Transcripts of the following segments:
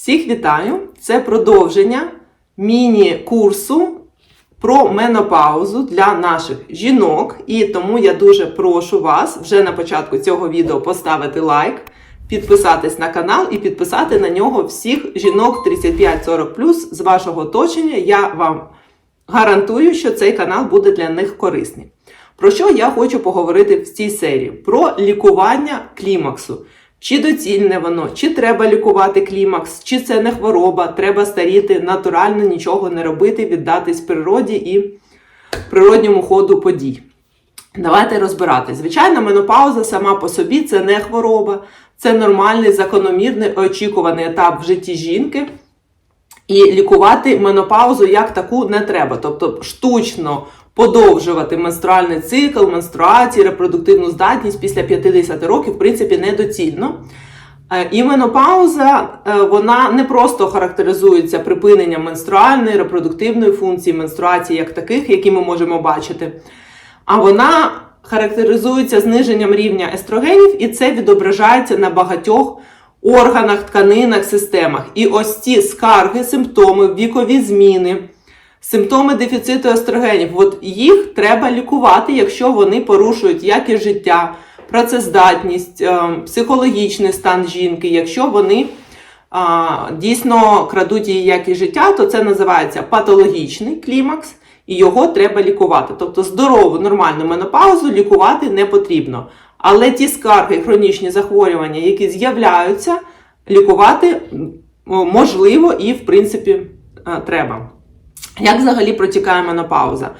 Всіх вітаю! Це продовження міні-курсу про менопаузу для наших жінок. І тому я дуже прошу вас вже на початку цього відео поставити лайк, підписатись на канал і підписати на нього всіх жінок 35-40 з вашого оточення. Я вам гарантую, що цей канал буде для них корисний. Про що я хочу поговорити в цій серії? Про лікування клімаксу. Чи доцільне воно, чи треба лікувати клімакс, чи це не хвороба, треба старіти натурально, нічого не робити, віддатись природі і природньому ходу подій. Давайте розбиратись. Звичайно, менопауза сама по собі це не хвороба, це нормальний, закономірний, очікуваний етап в житті жінки. І лікувати менопаузу як таку не треба. Тобто штучно подовжувати менструальний цикл, менструації, репродуктивну здатність після 50 років, в принципі, недоцільно. Е, І менопауза е, вона не просто характеризується припиненням менструальної, репродуктивної функції, менструації як таких, які ми можемо бачити, а вона характеризується зниженням рівня естрогенів, і це відображається на багатьох органах, тканинах, системах. І ось ці скарги, симптоми, вікові зміни. Симптоми дефіциту естрогенів, от їх треба лікувати, якщо вони порушують якість життя, працездатність, е, психологічний стан жінки. Якщо вони дійсно крадуть її якість життя, то це називається патологічний клімакс, і його треба лікувати. Тобто здорову, нормальну менопаузу лікувати не потрібно. Але ті скарги, хронічні захворювання, які з'являються, лікувати можливо і, в принципі, е, треба. Як взагалі протікає менопауза?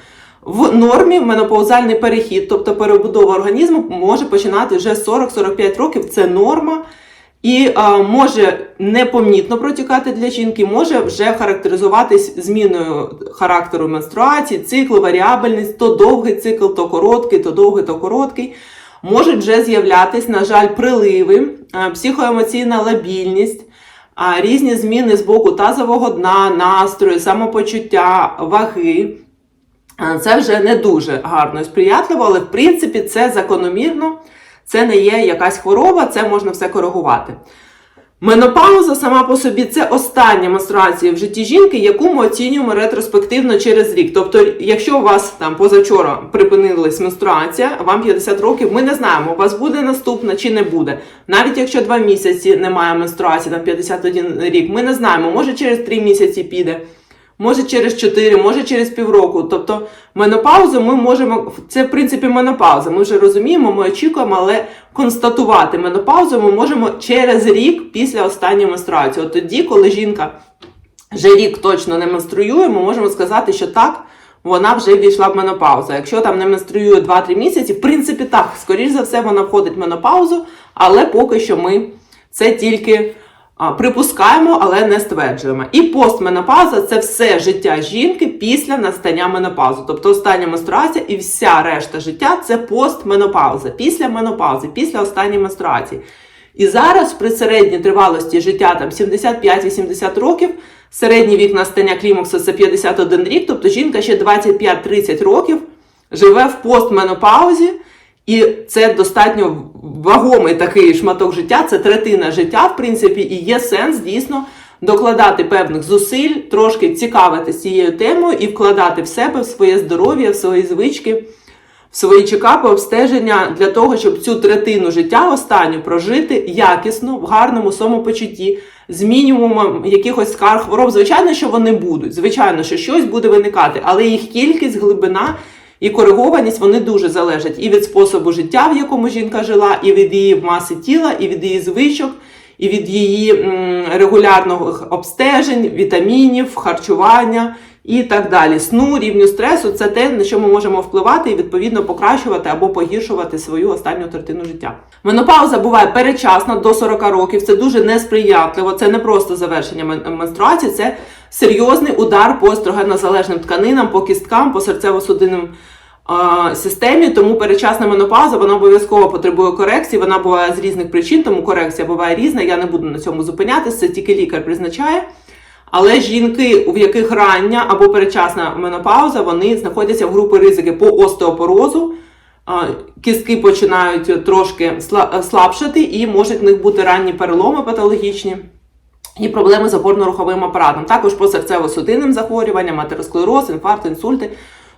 В нормі менопаузальний перехід, тобто перебудова організму, може починати вже 40-45 років. Це норма. І а, може непомітно протікати для жінки, може вже характеризуватись зміною характеру менструації, циклу, варіабельність, то довгий цикл, то короткий, то довгий, то короткий. Можуть вже з'являтись, на жаль, приливи, психоемоційна лабільність, різні зміни з боку тазового дна, настрою, самопочуття, ваги. Це вже не дуже гарно і сприятливо, але в принципі це закономірно, це не є якась хвороба, це можна все коригувати. Менопауза сама по собі це остання менструація в житті жінки, яку ми оцінюємо ретроспективно через рік. Тобто, якщо у вас там позавчора припинилась менструація, вам 50 років, ми не знаємо, у вас буде наступна чи не буде. Навіть якщо 2 місяці немає менструації, там 51 рік, ми не знаємо, може через 3 місяці піде. Може через 4, може через півроку. Тобто менопаузу ми можемо, це в принципі менопауза. Ми вже розуміємо, ми очікуємо, але констатувати менопаузу ми можемо через рік після останньої менструації. От тоді, коли жінка вже рік точно не менструює, ми можемо сказати, що так, вона вже війшла в менопаузу. Якщо там не менструює 2-3 місяці, в принципі, так, скоріш за все, вона входить в менопаузу, але поки що ми це тільки. Припускаємо, але не стверджуємо. І постменопауза це все життя жінки після настання менопаузи. Тобто остання менструація і вся решта життя це постменопауза, після менопаузи, після останньої менструації. І зараз при середній тривалості життя там 75-80 років, середній вік настання клімаксу це 51 рік, тобто жінка ще 25-30 років живе в постменопаузі. І це достатньо вагомий такий шматок життя, це третина життя, в принципі, і є сенс дійсно докладати певних зусиль, трошки цікавитися цією темою і вкладати в себе в своє здоров'я, в свої звички, в свої чекапи, обстеження для того, щоб цю третину життя останню прожити якісно, в гарному самопочутті, з мінімумом якихось скарг хвороб. Звичайно, що вони будуть. Звичайно, що щось буде виникати, але їх кількість, глибина. І коригованість вони дуже залежать і від способу життя, в якому жінка жила, і від її маси тіла, і від її звичок, і від її регулярних обстежень, вітамінів, харчування і так далі. Сну, рівню стресу це те, на що ми можемо впливати і відповідно покращувати або погіршувати свою останню третину життя. Менопауза буває перечасна до 40 років. Це дуже несприятливо. Це не просто завершення менструації, це серйозний удар по естрогенозалежним тканинам, по кісткам, по серцево-судинним системі. Тому перечасна менопауза вона обов'язково потребує корекції. Вона буває з різних причин, тому корекція буває різна. Я не буду на цьому зупинятися, це тільки лікар призначає. Але жінки, у яких рання або передчасна менопауза, вони знаходяться в групі ризики по остеопорозу. Кістки починають трошки слабшати і можуть в них бути ранні переломи патологічні. І проблеми з опорно-руховим апаратом, також по серцево-судинним захворюванням, атеросклероз, інфаркт, інсульти.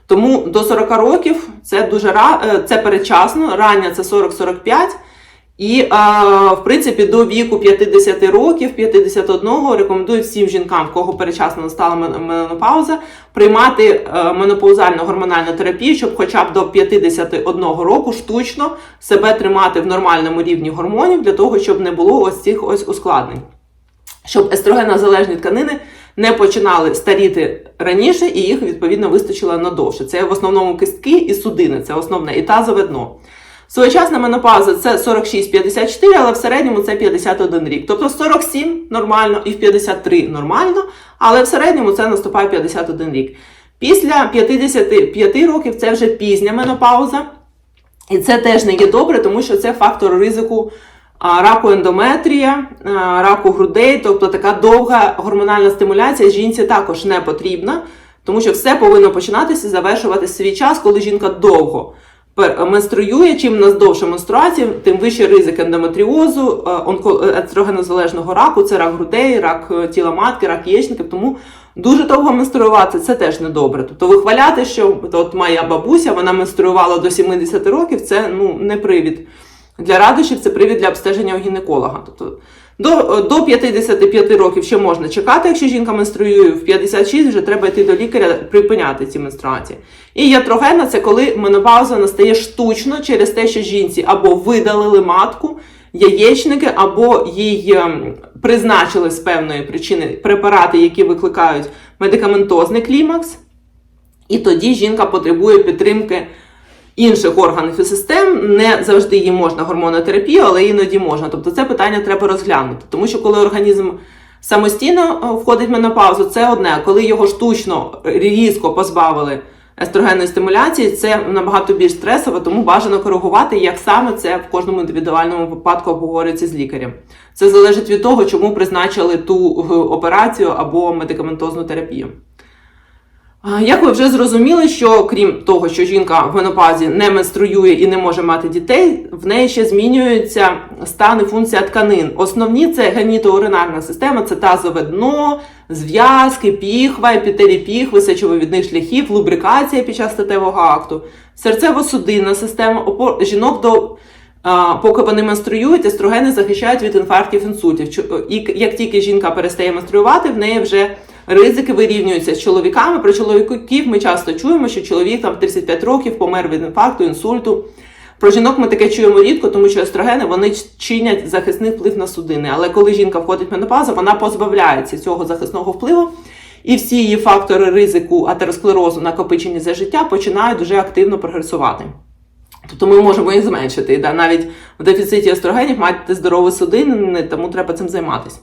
Тому до 40 років це дуже е, це передчасно, рання це 40-45. І, е, в принципі, до віку 50 років, 51 рекомендую всім жінкам, в кого передчасно настала менопауза, приймати е, менопаузальну гормональну терапію, щоб хоча б до 51 року штучно себе тримати в нормальному рівні гормонів для того, щоб не було ось цих ось ускладнень. Щоб естрогенозалежні тканини не починали старіти раніше і їх відповідно вистачило надовше. Це в основному кистки і судини, це основне, і тазове дно. Своєчасна менопауза це 46-54, але в середньому це 51 рік. Тобто 47 нормально і в 53 нормально, але в середньому це наступає 51 рік. Після 55 років це вже пізня менопауза. І це теж не є добре, тому що це фактор ризику раку ендометрія, раку грудей, тобто така довга гормональна стимуляція жінці також не потрібна, тому що все повинно починатися і завершувати свій час, коли жінка довго менструює. Чим нас довше менструація, тим вищий ризик ендометріозу, е, е, естрогенозалежного раку, це рак грудей, рак е, тіла матки, рак яєчників. Тому дуже довго менструювати це теж недобре. Тобто вихваляти, що от моя бабуся вона менструювала до 70 років, це ну не привід для радощів, це привід для обстеження у гінеколога. Тобто до, до 55 років ще можна чекати, якщо жінка менструює, в 56 вже треба йти до лікаря припиняти ці менструації. І ятрогена це коли менопауза настає штучно через те, що жінці або видалили матку, яєчники, або їй ем, призначили з певної причини препарати, які викликають медикаментозний клімакс. І тоді жінка потребує підтримки інших органів і систем. Не завжди їй можна гормонотерапію, але іноді можна. Тобто це питання треба розглянути. Тому що коли організм самостійно е, входить в менопаузу, це одне. Коли його штучно різко позбавили естрогенної стимуляції, це набагато більш стресово, тому бажано коригувати, як саме це в кожному індивідуальному випадку обговорюється з лікарем. Це залежить від того, чому призначили ту е, операцію або медикаментозну терапію. Як ви вже зрозуміли, що крім того, що жінка в менопаузі не менструює і не може мати дітей, в неї ще змінюються стан і функція тканин. Основні це генітоуринарна система, це тазове дно, зв'язки, піхва, епітелій піхви, сечовивідних шляхів, лубрикація під час статевого акту, серцево-судинна система, опор- жінок до Поки вони менструюють, естрогени захищають від інфарктів, інсультів. І як тільки жінка перестає менструювати, в неї вже ризики вирівнюються з чоловіками. Про чоловіків ми часто чуємо, що чоловік там 35 років помер від інфаркту, інсульту. Про жінок ми таке чуємо рідко, тому що естрогени вони чинять захисний вплив на судини. Але коли жінка входить в менопаузу, вона позбавляється цього захисного впливу. І всі її фактори ризику атеросклерозу, накопичені за життя, починають дуже активно прогресувати. Тобто ми можемо їх зменшити. Да? Навіть в дефіциті естрогенів мати здорові судини, тому треба цим займатися.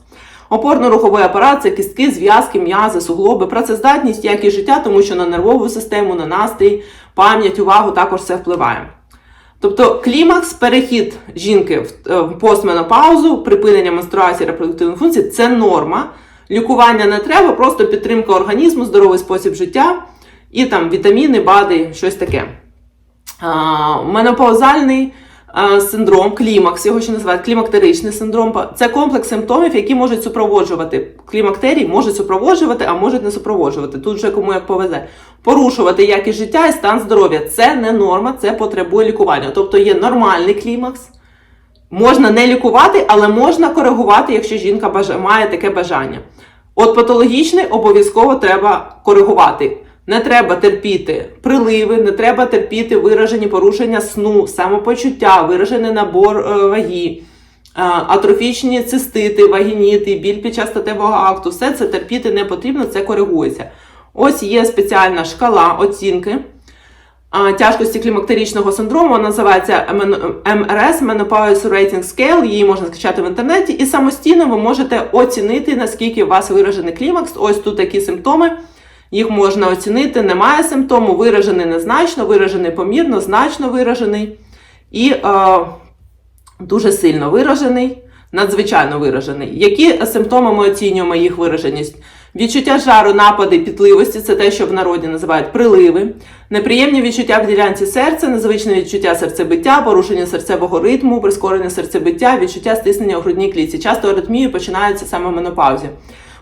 Опорно-руховий апарат це кістки, зв'язки, м'язи, суглоби, працездатність, якість життя, тому що на нервову систему, на настрій, пам'ять, увагу також це впливає. Тобто клімакс, перехід жінки в, е, постменопаузу, припинення менструації репродуктивної функції це норма. Лікування не треба, просто підтримка організму, здоровий спосіб життя і там вітаміни, БАДи, щось таке. Менопаузальний синдром, клімакс, його ще називають клімактеричний синдром. Це комплекс симптомів, які можуть супроводжувати. Клімактерій можуть супроводжувати, а можуть не супроводжувати. Тут вже кому як повезе. Порушувати якість життя і стан здоров'я. Це не норма, це потребує лікування. Тобто є нормальний клімакс. Можна не лікувати, але можна коригувати, якщо жінка має таке бажання. От патологічний обов'язково треба коригувати. Не треба терпіти приливи, не треба терпіти виражені порушення сну, самопочуття, виражений набор е, ваги, е, атрофічні цистити, вагініти, біль під час статевого акту. Все це терпіти не потрібно, це коригується. Ось є спеціальна шкала оцінки а, тяжкості клімактеричного синдрому, вона називається МРС Menopause Rating Scale, її можна скачати в інтернеті, і самостійно ви можете оцінити, наскільки у вас виражений клімакс. Ось тут такі симптоми. Їх можна оцінити, немає симптому, виражений незначно, виражений помірно, значно виражений і е, дуже сильно виражений, надзвичайно виражений. Які симптоми ми оцінюємо їх вираженість? Відчуття жару, напади, пітливості це те, що в народі називають приливи. Неприємні відчуття в ділянці серця, незвичне відчуття серцебиття, порушення серцевого ритму, прискорене серцебиття, відчуття стиснення у грудній клітці. Часто аритмії починаються саме в менопаузі.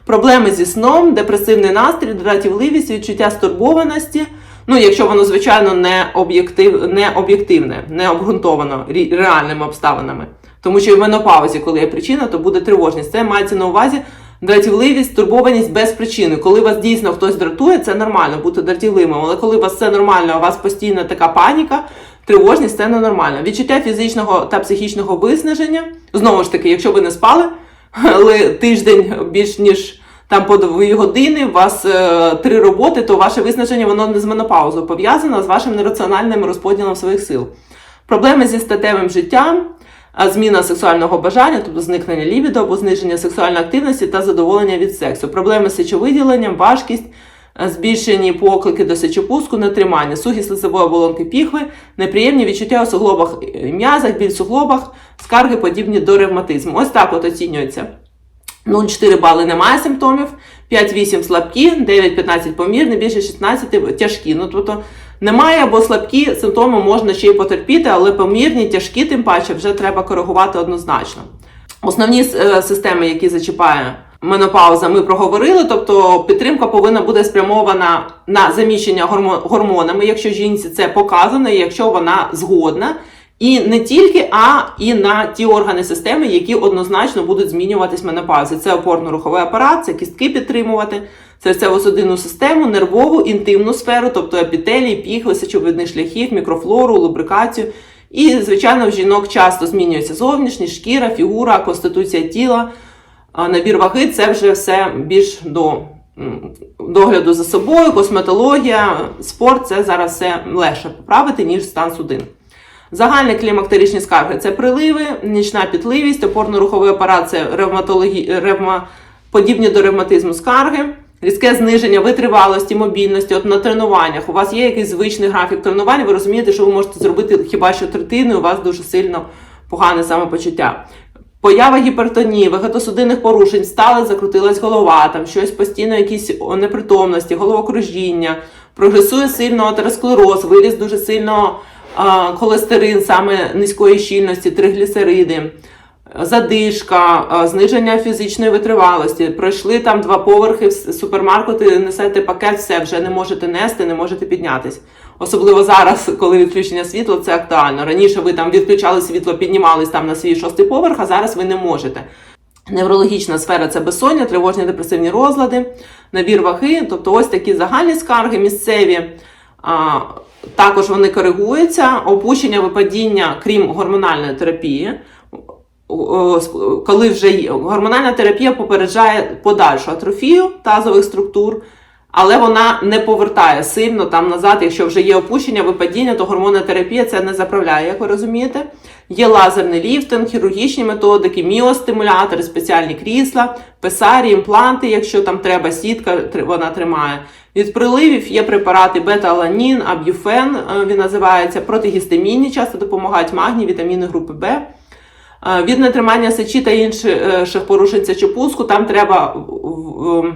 Проблеми зі сном, депресивний настрій, дратівливість, відчуття стурбованості. Ну, якщо воно, звичайно, не, об'єктив, не об'єктивне, не обґрунтовано реальними обставинами. Тому що і в менопаузі, коли є причина, то буде тривожність. Це мається на увазі дратівливість, турбованість без причини. Коли вас дійсно хтось дратує, це нормально бути дратівливим. Але коли у вас все нормально, у вас постійно така паніка, тривожність це ненормально. Відчуття фізичного та психічного виснаження. Знову ж таки, якщо ви не спали, але тиждень більш ніж там по дві години, у вас е, три роботи, то ваше виснаження воно не з менопаузою пов'язано з вашим нераціональним розподілом своїх сил. Проблеми зі статевим життям, зміна сексуального бажання, тобто зникнення лібідо або зниження сексуальної активності та задоволення від сексу, проблеми з сечовиділенням, важкість, збільшені поклики до сечопуску, нетримання, сухість лицевої оболонки піхви, неприємні відчуття у суглобах і м'язах, біль в суглобах, скарги подібні до ревматизму. Ось так от оцінюється. 0,4 бали немає симптомів, 5-8 слабкі, 9-15 помірні, більше 16 тяжкі. Ну, тобто немає або слабкі симптоми можна ще й потерпіти, але помірні, тяжкі, тим паче, вже треба коригувати однозначно. Основні е, системи, які зачіпає менопауза, ми проговорили. Тобто підтримка повинна бути спрямована на заміщення гормонами, якщо жінці це показано, якщо вона згодна. І не тільки, а і на ті органи системи, які однозначно будуть змінюватись в менопаузі. Це опорно-руховий апарат, це кістки підтримувати, серцево-судинну систему, нервову, інтимну сферу, тобто епітелій, піхви, сечовидних шляхів, мікрофлору, лубрикацію. І, звичайно, в жінок часто змінюється зовнішність, шкіра, фігура, конституція тіла, набір ваги це вже все більш до догляду за собою, косметологія, спорт це зараз все легше поправити, ніж стан судин. Загальні клімактеричні скарги це приливи, нічна пітливість, опорно-руховий апарат це ревматологі... ревма... подібні до ревматизму скарги, різке зниження витривалості, мобільності. От на тренуваннях у вас є якийсь звичний графік тренувань, ви розумієте, що ви можете зробити хіба що третину, у вас дуже сильно погане самопочуття. Поява гіпертонії, вегетосудинних порушень, стали, закрутилась голова, там щось постійно, якісь непритомності, головокружіння, прогресує сильно атеросклероз, виліз дуже сильно а, холестерин, саме низької щільності, триглісериди, задишка, а, зниження фізичної витривалості. Пройшли там два поверхи в супермаркети, несете пакет, все вже не можете нести, не можете піднятись. Особливо зараз, коли відключення світла, це актуально. Раніше ви там відключали світло, піднімались там на свій шостий поверх, а зараз ви не можете. Неврологічна сфера це безсоння, тривожні депресивні розлади, набір ваги, тобто ось такі загальні скарги місцеві. А, також вони коригуються, опущення випадіння, крім гормональної терапії. Коли вже є гормональна терапія попереджає подальшу атрофію тазових структур, але вона не повертає сильно там назад. Якщо вже є опущення, випадіння, то гормонна терапія це не заправляє, як ви розумієте. Є лазерний ліфтинг, хірургічні методики, міостимулятори, спеціальні крісла, писарі, імпланти, якщо там треба, сітка вона тримає. Від приливів є препарати бета-аланін, аб'юфен, е, він називається, протигістамінні, часто допомагають магній, вітаміни групи Б. Е, Від нетримання сечі та інших порушень сечопуску там треба в-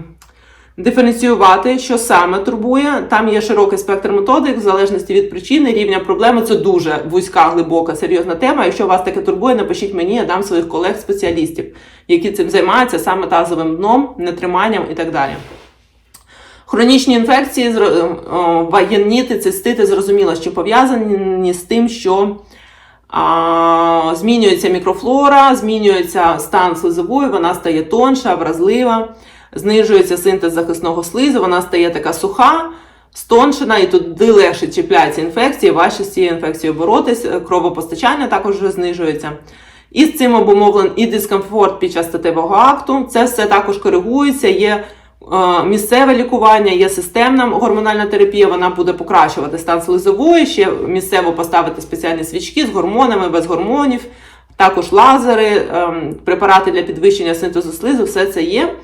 диференціювати, що саме турбує. Там є широкий спектр методик, в залежності від причини, рівня проблеми. Це дуже вузька, глибока, серйозна тема. Якщо вас таке турбує, напишіть мені, я дам своїх колег-спеціалістів, які цим займаються саме тазовим дном, нетриманням і так далі. Хронічні інфекції, о, вагініти, цистити, зрозуміло, що пов'язані з тим, що а, змінюється мікрофлора, змінюється стан слизової, вона стає тонша, вразлива, знижується синтез захисного слизу, вона стає така суха, стоншена, і туди легше чіпляються інфекції, важче з цією інфекцією боротись, е, кровопостачання також вже знижується. І з цим обумовлений і дискомфорт під час статевого акту. Це все також коригується. Є е, місцеве лікування, є системна гормональна терапія. Вона буде покращувати стан слизової. Ще місцево поставити спеціальні свічки з гормонами, без гормонів, також лазери, ем, препарати для підвищення синтезу слизу. Все це є.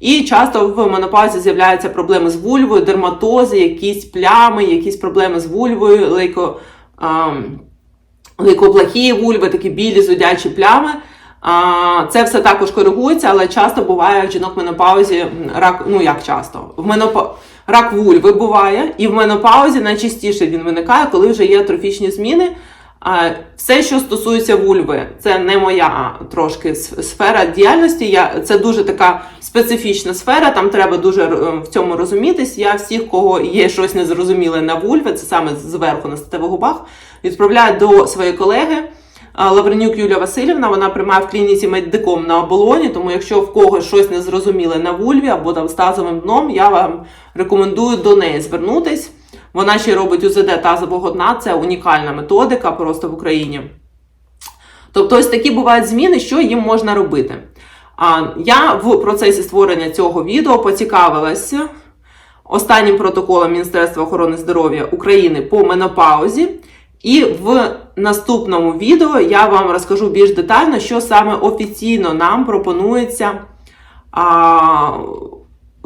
І часто в менопаузі з'являються проблеми з вульвою, дерматози, якісь плями, якісь проблеми з вульвою, лейко. ем, лейкоплахії вульви, такі білі зудячі плями. А, Це все також коригується, але часто буває в жінок менопаузі рак, ну як часто, в менопа... рак вульви буває, і в менопаузі найчастіше він виникає, коли вже є атрофічні зміни. Все, що стосується вульви, це не моя трошки сфера діяльності. Я, це дуже така специфічна сфера, там треба дуже е, в цьому розумітись. Я всіх, кого є щось незрозуміле на вульви, це саме зверху на статевих губах, відправляю до своєї колеги. А, Лавренюк Юлія Васильівна, вона приймає в клініці медиком на оболоні, тому якщо в когось щось незрозуміле на вульві або там з тазовим дном, я вам рекомендую до неї звернутись. Вона ще й робить УЗД тазового дна, це унікальна методика просто в Україні. Тобто, ось такі бувають зміни, що їм можна робити. А я в процесі створення цього відео поцікавилася останнім протоколом Міністерства охорони здоров'я України по менопаузі. І в наступному відео я вам розкажу більш детально, що саме офіційно нам пропонується а,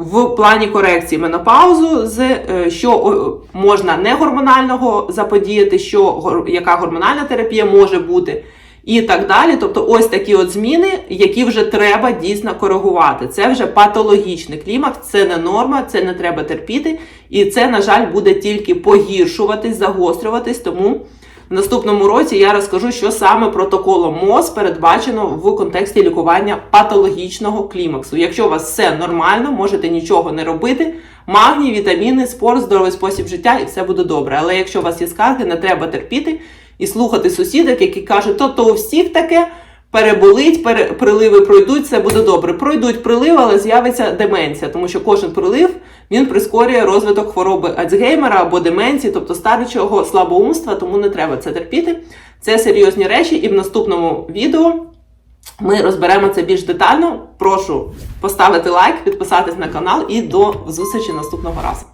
в плані корекції менопаузу, з, е, що можна не гормонального заподіяти, що, яка гормональна терапія може бути, і так далі. Тобто, ось такі от зміни, які вже треба дійсно коригувати. Це вже патологічний клімакс, це не норма, це не треба терпіти. І це, на жаль, буде тільки погіршуватись, загострюватись. Тому в наступному році я розкажу, що саме протоколом МОЗ передбачено в контексті лікування патологічного клімаксу. Якщо у вас все нормально, можете нічого не робити. Магній, вітаміни, спорт, здоровий спосіб життя, і все буде добре. Але якщо у вас є скарги, не треба терпіти і слухати сусідок, які кажуть, то то у всіх таке. Переболить, пере, приливи пройдуть, все буде добре. Пройдуть приливи, але з'явиться деменція, тому що кожен прилив він прискорює розвиток хвороби Альцгеймера або деменції, тобто старчого слабоумства, тому не треба це терпіти. Це серйозні речі, і в наступному відео ми розберемо це більш детально. Прошу поставити лайк, підписатись на канал і до зустрічі наступного разу.